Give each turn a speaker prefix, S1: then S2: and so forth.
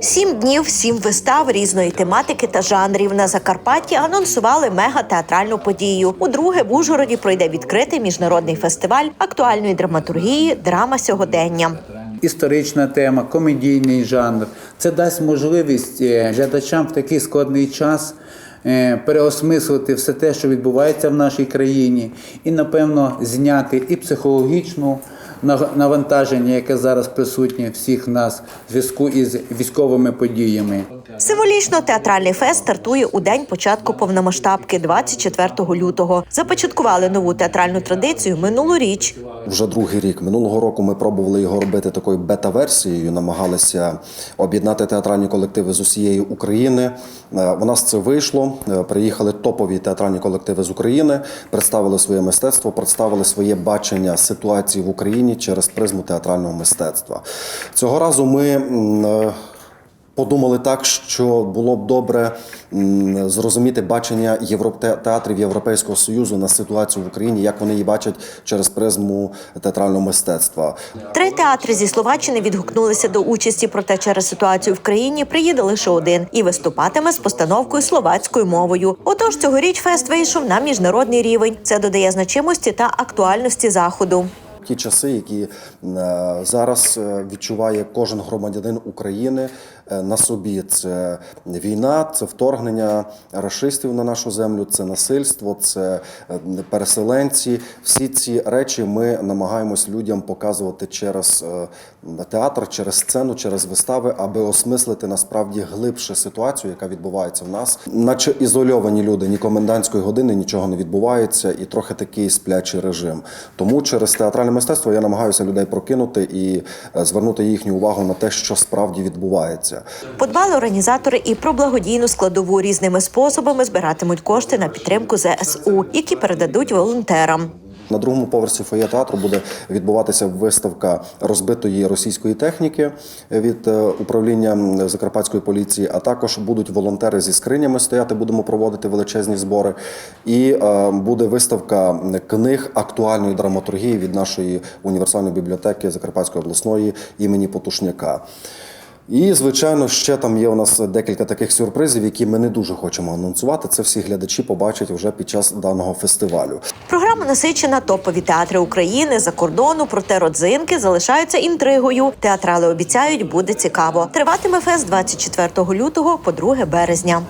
S1: Сім днів, сім вистав різної тематики та жанрів на Закарпатті анонсували мега-театральну подію. Удруге в Ужгороді пройде відкритий міжнародний фестиваль актуальної драматургії Драма сьогодення.
S2: історична тема, комедійний жанр. Це дасть можливість е, глядачам в такий складний час е, переосмислити все те, що відбувається в нашій країні, і, напевно, зняти і психологічну навантаження, яке зараз присутнє всіх нас в зв'язку із військовими подіями.
S1: Символічно театральний фест стартує у день початку повномасштабки 24 лютого. Започаткували нову театральну традицію минулоріч.
S3: Вже другий рік минулого року ми пробували його робити такою бета-версією, намагалися об'єднати театральні колективи з усієї України. Е, У нас це вийшло. Е, Приїхали топові театральні колективи з України, представили своє мистецтво, представили своє бачення ситуації в Україні через призму театрального мистецтва. Цього разу ми. е, Подумали так, що було б добре зрозуміти бачення театрів Європейського союзу на ситуацію в Україні, як вони її бачать через призму театрального мистецтва.
S1: Три театри зі Словаччини відгукнулися до участі, проте через ситуацію в країні приїде лише один і виступатиме з постановкою словацькою мовою. Отож, цьогоріч фест вийшов на міжнародний рівень. Це додає значимості та актуальності заходу.
S3: Ті часи, які е, зараз е, відчуває кожен громадянин України е, на собі, це війна, це вторгнення рашистів на нашу землю, це насильство, це переселенці. Всі ці речі ми намагаємось людям показувати через театр, через сцену, через вистави, аби осмислити насправді глибше ситуацію, яка відбувається в нас, наче ізольовані люди, ні комендантської години нічого не відбувається, і трохи такий сплячий режим. Тому через театральне мистецтво я намагаюся людей прокинути і е, звернути їхню увагу на те, що справді відбувається.
S1: Подбали організатори і про благодійну складову різними способами збиратимуть кошти на підтримку ЗСУ, які передадуть волонтерам.
S3: На другому поверсі фоє театру буде відбуватися виставка розбитої російської техніки від е, управління Закарпатської поліції. А також будуть волонтери зі скринями стояти. Будемо проводити величезні збори. І е, буде виставка книг актуальної драматургії від нашої універсальної бібліотеки Закарпатської обласної імені Потушняка. І, звичайно, ще там є у нас декілька таких сюрпризів, які ми не дуже хочемо анонсувати. Це всі глядачі побачать вже під час даного фестивалю.
S1: Програма насичена топові театри України за кордону, проте родзинки залишаються інтригою. Театрали обіцяють, буде цікаво. Триватиме фест 24 лютого по 2 березня.